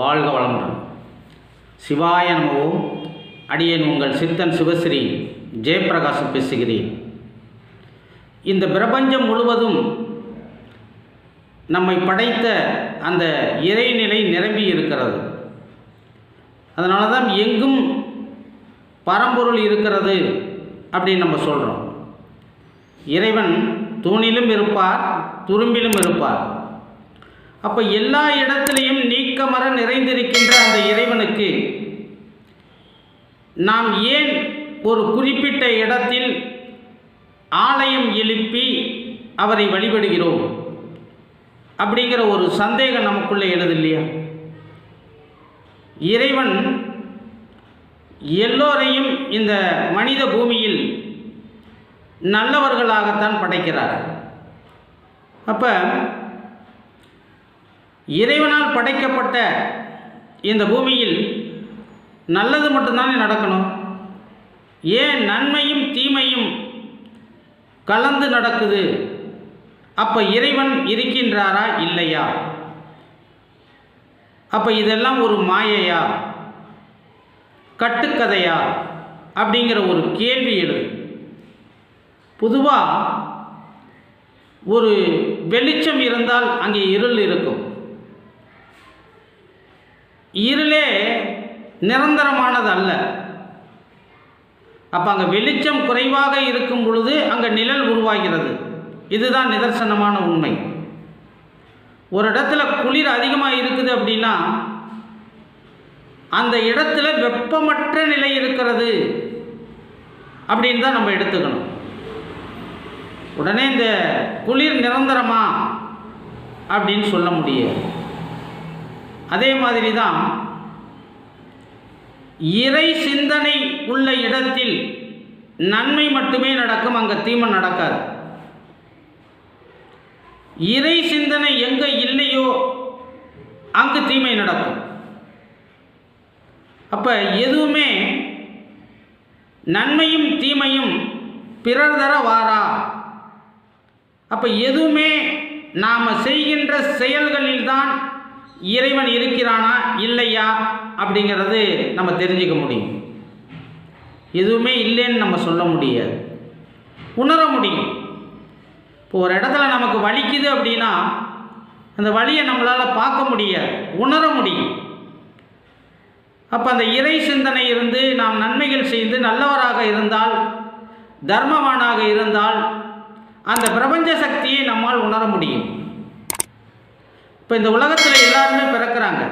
வாழ்க வளமுடன். சிவாய நமவும் அடியேன் உங்கள் சித்தன் சிவஸ்ரீ ஜெயப்பிரகாசம் பேசுகிறேன். இந்த பிரபஞ்சம் முழுவதும் நம்மை படைத்த அந்த இறைநிலை நிரம்பி இருக்கிறது. அதனால தான் எங்கும் பரம்பொருள் இருக்கிறது அப்படின்னு நம்ம சொல்கிறோம் இறைவன் தூணிலும் இருப்பார் துரும்பிலும் இருப்பார். அப்போ எல்லா இடத்திலையும் நீக்கமர நிறைந்திருக்கின்ற அந்த இறைவனுக்கு நாம் ஏன் ஒரு குறிப்பிட்ட இடத்தில் ஆலயம் எழுப்பி அவரை வழிபடுகிறோம்? அப்படிங்கிற ஒரு சந்தேகம் நமக்குள்ளே எழுது இல்லையா இறைவன் எல்லோரையும் இந்த மனித பூமியில் நல்லவர்களாகத்தான் படைக்கிறார். அப்போ இறைவனால் படைக்கப்பட்ட இந்த பூமியில் நல்லது மட்டும்தானே நடக்கணும்? ஏன் நன்மையும் தீமையும் கலந்து நடக்குது? அப்போ இறைவன் இருக்கின்றாரா இல்லையா? அப்போ இதெல்லாம் ஒரு மாயையா? கட்டுக்கதையா? அப்படிங்கிற ஒரு கேள்வி எழுது. பொதுவாக ஒரு வெளிச்சம் இருந்தால் அங்கே இருள் இருக்கும். இருளே நிரந்தரமானது அல்ல அப்போ அங்கே வெளிச்சம் குறைவாக இருக்கும் பொழுது அங்கே நிழல் உருவாகிறது. இதுதான் நிதர்சனமான உண்மை. ஒரு இடத்துல குளிர் அதிகமாக இருக்குது அப்படின்னா அந்த இடத்துல வெப்பமற்ற நிலை இருக்கிறது அப்படின்னு தான் நம்ம எடுத்துக்கணும். உடனே இந்த குளிர் நிரந்தரமா அப்படின்னு சொல்ல முடியாது. அதே மாதிரி தான் இறை சிந்தனை உள்ள இடத்தில் நன்மை மட்டுமே நடக்கும் அங்கே தீமை நடக்காது. இறை சிந்தனை எங்கே இல்லையோ அங்கு தீமை நடக்கும். அப்போ எதுவுமே நன்மையும் தீமையும் பிறர் தர வாரா? அப்போ எதுவுமே நாம் செய்கின்ற செயல்களில்தான் இறைவன் இருக்கிறானா? இல்லையா? அப்படிங்கிறது நம்ம தெரிஞ்சுக்க முடியும். எதுவுமே இல்லைன்னு நம்ம சொல்ல முடியாது. உணர முடியும். இப்போ ஒரு இடத்துல நமக்கு வலிக்குது அப்படின்னா அந்த வலியை நம்மளால் பார்க்க முடியாது. உணர முடியும். அப்போ அந்த இறை சிந்தனை இருந்து நாம் நன்மைகள் செய்து நல்லவராக இருந்தால் தர்மவானாக இருந்தால் அந்த பிரபஞ்ச சக்தியை நம்மால் உணர முடியும். இப்போ இந்த உலகத்தில் எல்லாருமே பிறக்கிறாங்க.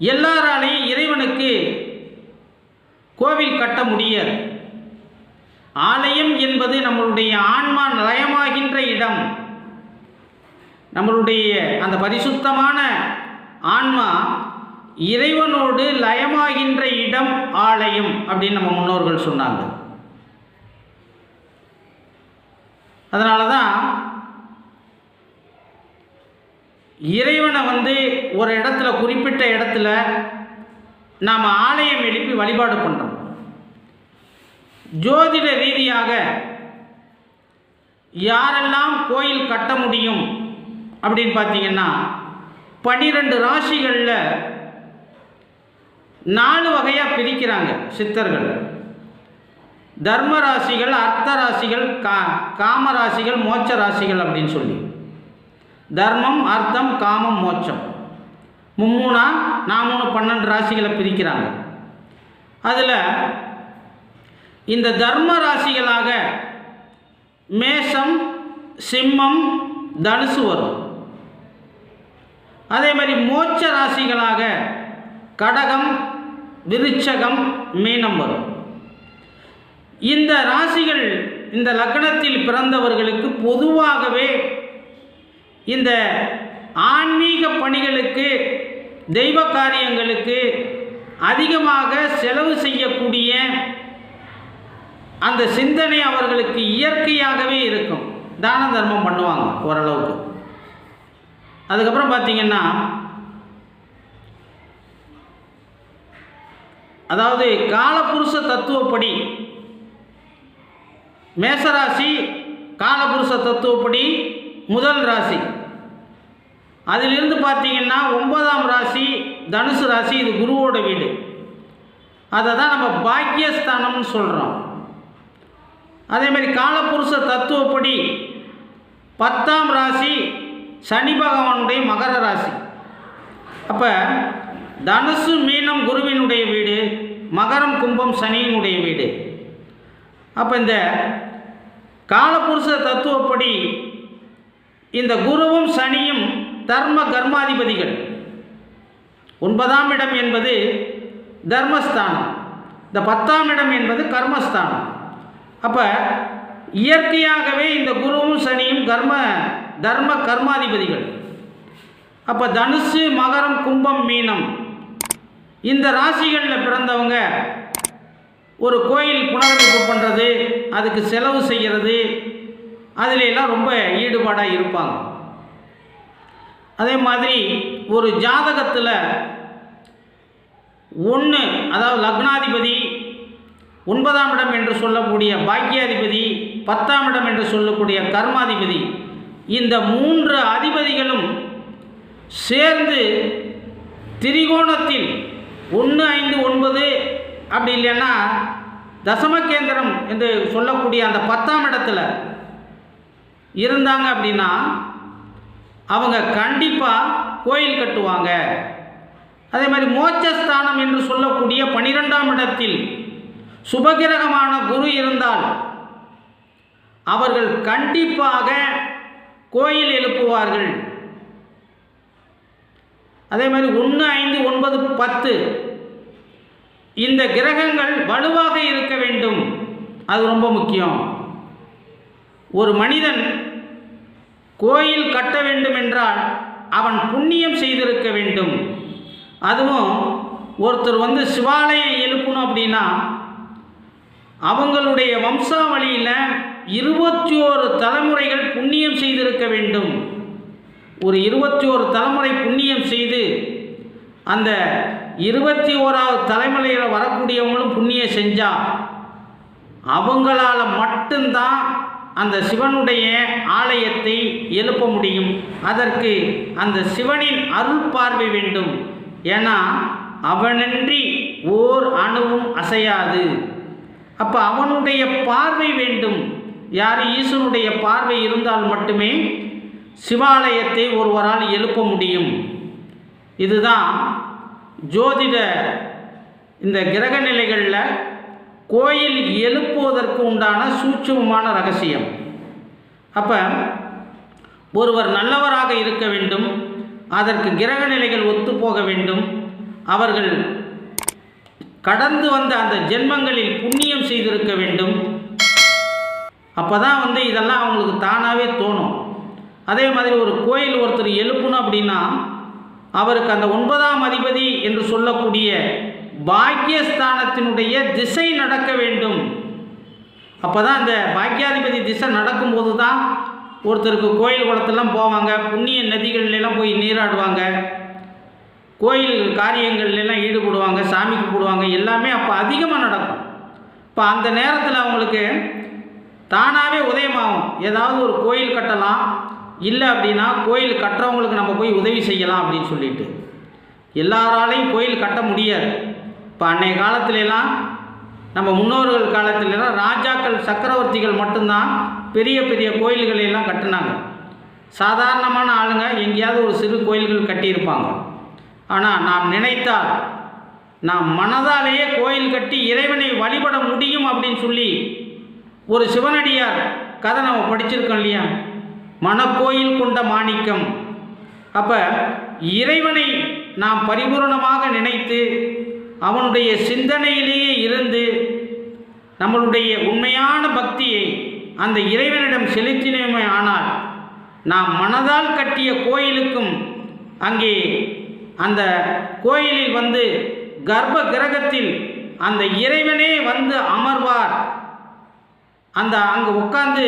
எல்லாராலையும் இறைவனுக்கு கோவில் கட்ட முடியாது. ஆலயம் என்பது நம்மளுடைய ஆன்மா நயமாகின்ற இடம். நம்மளுடைய அந்த பரிசுத்தமான ஆன்மா இறைவனோடு லயமாகின்ற இடம் ஆலயம் அப்படின்னு நம்ம முன்னோர்கள் சொன்னாங்க. அதனால தான் இறைவனை வந்து ஒரு இடத்துல குறிப்பிட்ட இடத்துல நாம் ஆலயம் எழுப்பி வழிபாடு பண்ணுறோம் ஜோதிட ரீதியாக யாரெல்லாம் கோயில் கட்ட முடியும் அப்படின்னு பார்த்தீங்கன்னா பன்னிரெண்டு ராசிகளில் நாலு வகையாக பிரிக்கிறாங்க சித்தர்கள். தர்ம ராசிகள் அர்த்த ராசிகள் கா காம ராசிகள் மோட்ச ராசிகள் அப்படின்னு சொல்லி. தர்மம் அர்த்தம் காமம் மோட்சம். மும்மூணா நாமூணு பன்னெண்டு ராசிகளை பிரிக்கிறாங்க. அதில் இந்த தர்ம ராசிகளாக மேஷம் சிம்மம் தனுசு வரும். அதே மாதிரி மோட்ச ராசிகளாக கடகம் விருச்சகம் மீனம் வரும். இந்த ராசிகள் இந்த லக்னத்தில் பிறந்தவர்களுக்கு பொதுவாகவே இந்த ஆன்மீக பணிகளுக்கு தெய்வ காரியங்களுக்கு அதிகமாக செலவு செய்யக்கூடிய அந்த சிந்தனை அவர்களுக்கு இயற்கையாகவே இருக்கும். தான தர்மம் பண்ணுவாங்க ஓரளவுக்கு. அதுக்கப்புறம் பார்த்தீங்கன்னா அதாவது காலபுருஷ தத்துவப்படி மேசராசி காலபுருஷ தத்துவப்படி முதல் ராசி. அதிலிருந்து பார்த்தீங்கன்னா ஒன்பதாம் ராசி தனுசு ராசி இது குருவோட வீடு. அதை தான் நம்ம பாக்கியஸ்தானம்னு சொல்கிறோம் அதே மாதிரி காலபுருஷ தத்துவப்படி பத்தாம் ராசி சனி பகவானுடைய மகர ராசி. அப்போ தனுசு மீனம் குருவினுடைய வீடு மகரம் கும்பம் சனியினுடைய வீடு. அப்போ இந்த காலபுருஷ தத்துவப்படி இந்த குருவும் சனியும் தர்ம கர்மாதிபதிகள். ஒன்பதாம் இடம் என்பது தர்மஸ்தானம். இந்த பத்தாம் இடம் என்பது கர்மஸ்தானம். அப்போ இயற்கையாகவே இந்த குருவும் சனியும் கர்ம தர்ம கர்மாதிபதிகள். அப்போ தனுசு மகரம் கும்பம் மீனம். இந்த ராசிகளில் பிறந்தவங்க ஒரு கோயில் புனரமைப்பு பண்ணுறது அதுக்கு செலவு செய்கிறது அதிலெல்லாம் ரொம்ப ஈடுபாடாக இருப்பாங்க. அதே மாதிரி ஒரு ஜாதகத்தில் ஒன்று அதாவது லக்னாதிபதி ஒன்பதாம் இடம் என்று சொல்லக்கூடிய பாக்கியாதிபதி பத்தாம் இடம் என்று சொல்லக்கூடிய கர்மாதிபதி இந்த மூன்று அதிபதிகளும் சேர்ந்து திரிகோணத்தில் ஒன்று ஐந்து ஒன்பது அப்படி இல்லைன்னா தசமகேந்திரம் என்று சொல்லக்கூடிய அந்த பத்தாம் இடத்துல இருந்தாங்க அப்படின்னா அவங்க கண்டிப்பாக கோயில் கட்டுவாங்க. அதே மாதிரி மோட்சஸ்தானம் என்று சொல்லக்கூடிய பனிரெண்டாம் இடத்தில் சுபகிரகமான குரு இருந்தால் அவர்கள் கண்டிப்பாக கோயில் எழுப்புவார்கள். அதே மாதிரி ஒன்று ஐந்து ஒன்பது பத்து இந்த கிரகங்கள் வலுவாக இருக்க வேண்டும். அது ரொம்ப முக்கியம். ஒரு மனிதன் கோயில் கட்ட வேண்டும் என்றால் அவன் புண்ணியம் செய்திருக்க வேண்டும். அதுவும் ஒருத்தர் வந்து சிவாலயம் எழுப்பணும் அப்படின்னா அவங்களுடைய வம்சாவளியில் இருபத்தி ஓரு தலைமுறைகள் புண்ணியம் செய்திருக்க வேண்டும். ஒரு இருபத்தி ஓரு தலைமுறை புண்ணியம் செய்து அந்த இருபத்தி ஓராவது தலைமுறையில் வரக்கூடியவங்களும் புண்ணியம் செஞ்சால் அவங்களால மட்டும்தான் அந்த சிவனுடைய ஆலயத்தை எழுப்ப முடியும். அதற்கு அந்த சிவனின் அருள் பார்வை வேண்டும். ஏன்னா அவனின்றி ஓர் அணுவும் அசையாது. அப்போ அவனுடைய பார்வை வேண்டும். யார் ஈஸ்வனுடைய பார்வை இருந்தால் மட்டுமே சிவாலயத்தை ஒருவரால் எழுப்ப முடியும். இதுதான் ஜோதிட இந்த கிரக நிலைகளில் கோயில் எழுப்புவதற்கு உண்டான சூட்சமமான ரகசியம். அப்போ ஒருவர் நல்லவராக இருக்க வேண்டும் அதற்கு கிரக நிலைகள் ஒத்துப்போக வேண்டும் அவர்கள் கடந்து வந்த அந்த ஜென்மங்களில் புண்ணியம் செய்திருக்க வேண்டும். அப்போ தான் வந்து இதெல்லாம் அவங்களுக்கு தானாகவே தோணும். அதே மாதிரி ஒரு கோயில் ஒருத்தர் எழுப்பணும் அப்படின்னா அவருக்கு அந்த ஒன்பதாம் அதிபதி என்று சொல்லக்கூடிய பாக்கியஸ்தானத்தினுடைய திசை நடக்க வேண்டும். அப்போ தான் அந்த பாக்கியாதிபதி திசை நடக்கும்போது தான் ஒருத்தருக்கு கோயில் குளத்தெல்லாம் போவாங்க புண்ணிய நதிகள்லாம் போய் நீராடுவாங்க கோயில் காரியங்கள்லாம் ஈடுபடுவாங்க சாமி கும்பிடுவாங்க எல்லாமே அப்போ அதிகமாக நடக்கும். இப்போ அந்த நேரத்தில் அவங்களுக்கு தானாகவே உதயமாகும். ஏதாவது ஒரு கோயில் கட்டலாம் இல்லை அப்படின்னா கோயில் கட்டுறவங்களுக்கு நம்ம போய் உதவி செய்யலாம் அப்படின்னு சொல்லிட்டு. எல்லாராலையும் கோயில் கட்ட முடியாது. இப்போ அன்னைய காலத்துலலாம் நம்ம முன்னோர்கள் காலத்துலலாம் ராஜாக்கள் சக்கரவர்த்திகள் மட்டும்தான் பெரிய பெரிய கோயில்களையெல்லாம் கட்டினாங்க. சாதாரணமான ஆளுங்க எங்கேயாவது ஒரு சிறு கோயில்கள் கட்டியிருப்பாங்க. ஆனால் நாம் நினைத்தால் நாம் மனதாலேயே கோயில் கட்டி இறைவனை வழிபட முடியும் அப்படின்னு சொல்லி ஒரு சிவனடியார் கதை நம்ம படிச்சிருக்கோம் இல்லையா? மனக்கோயில் கொண்ட மாணிக்கம். அப்போ இறைவனை நாம் பரிபூரணமாக நினைத்து அவனுடைய சிந்தனையிலேயே இருந்து நம்மளுடைய உண்மையான பக்தியை அந்த இறைவனிடம் செலுத்தினோமே ஆனால் நாம் மனதால் கட்டிய கோயிலுக்கும் அங்கே அந்த கோயிலில் வந்து கர்ப்ப கிரகத்தில் அந்த இறைவனே வந்து அமர்வார். அந்த அங்கே உட்காந்து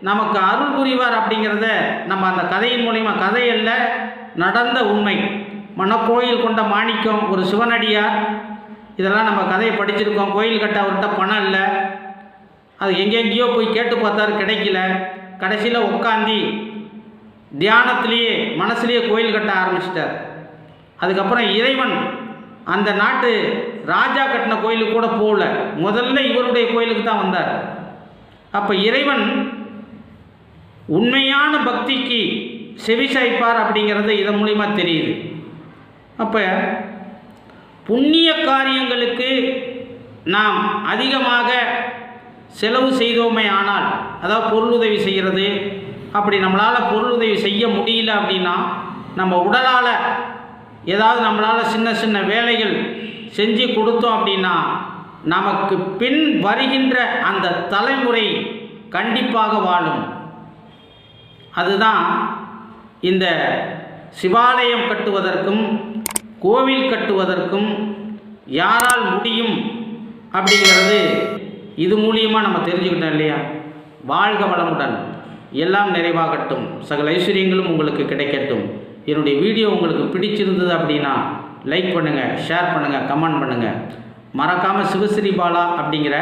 நமக்கு அருள் புரிவார் அப்படிங்கிறத நம்ம அந்த கதையின் மூலிமா கதையல்ல நடந்த உண்மை. மனக்கோயில் கொண்ட மாணிக்கம் ஒரு சிவனடியார் இதெல்லாம் நம்ம கதையை படிச்சிருக்கோம். கோயில் கட்ட அவர்கிட்ட பணம் இல்லை. அது எங்கெங்கேயோ போய் கேட்டு பார்த்தாரு கிடைக்கல. கடைசியில் உட்காந்தி தியானத்திலேயே மனசுலேயே கோயில் கட்ட ஆரம்பிச்சிட்டார். அதுக்கப்புறம் இறைவன் அந்த நாட்டு ராஜா கட்டின கோயிலுக்கு கூட போகல. முதல்ல இவருடைய கோயிலுக்கு தான் வந்தார். அப்போ இறைவன் உண்மையான பக்திக்கு செவிசாய்ப்பார் அப்படிங்கிறது இதன் மூலிமா தெரியுது. அப்போ புண்ணிய காரியங்களுக்கு நாம் அதிகமாக செலவு செய்தோமே ஆனால் அதாவது பொருளுதவி செய்கிறது அப்படி நம்மளால் பொருளுதவி செய்ய முடியல அப்படின்னா நம்ம உடலால் ஏதாவது நம்மளால் சின்ன சின்ன வேலைகள் செஞ்சு கொடுத்தோம் அப்படின்னா நமக்கு பின் வருகின்ற அந்த தலைமுறை கண்டிப்பாக வாழும். அதுதான் இந்த சிவாலயம் கட்டுவதற்கும் கோவில் கட்டுவதற்கும் யாரால் முடியும் அப்படிங்கிறது இது மூலியமாக நம்ம தெரிஞ்சுக்கிட்டோம் இல்லையா? வாழ்க வளமுடன். எல்லாம் நிறைவாகட்டும். சகல ஐஸ்வர்யங்களும் உங்களுக்கு கிடைக்கட்டும். என்னுடைய வீடியோ உங்களுக்கு பிடிச்சிருந்தது அப்படின்னா லைக் பண்ணுங்கள் ஷேர் பண்ணுங்கள் கமெண்ட் பண்ணுங்கள் மறக்காமல் சிவஸ்ரீ பாலா அப்படிங்கிற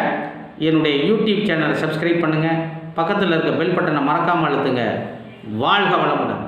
என்னுடைய யூடியூப் சேனலை சப்ஸ்கிரைப் பண்ணுங்கள் பக்கத்தில் இருக்க பெல் பட்டனை மறக்காமல் அழுத்துங்க. வாழ்க வளமுடன்.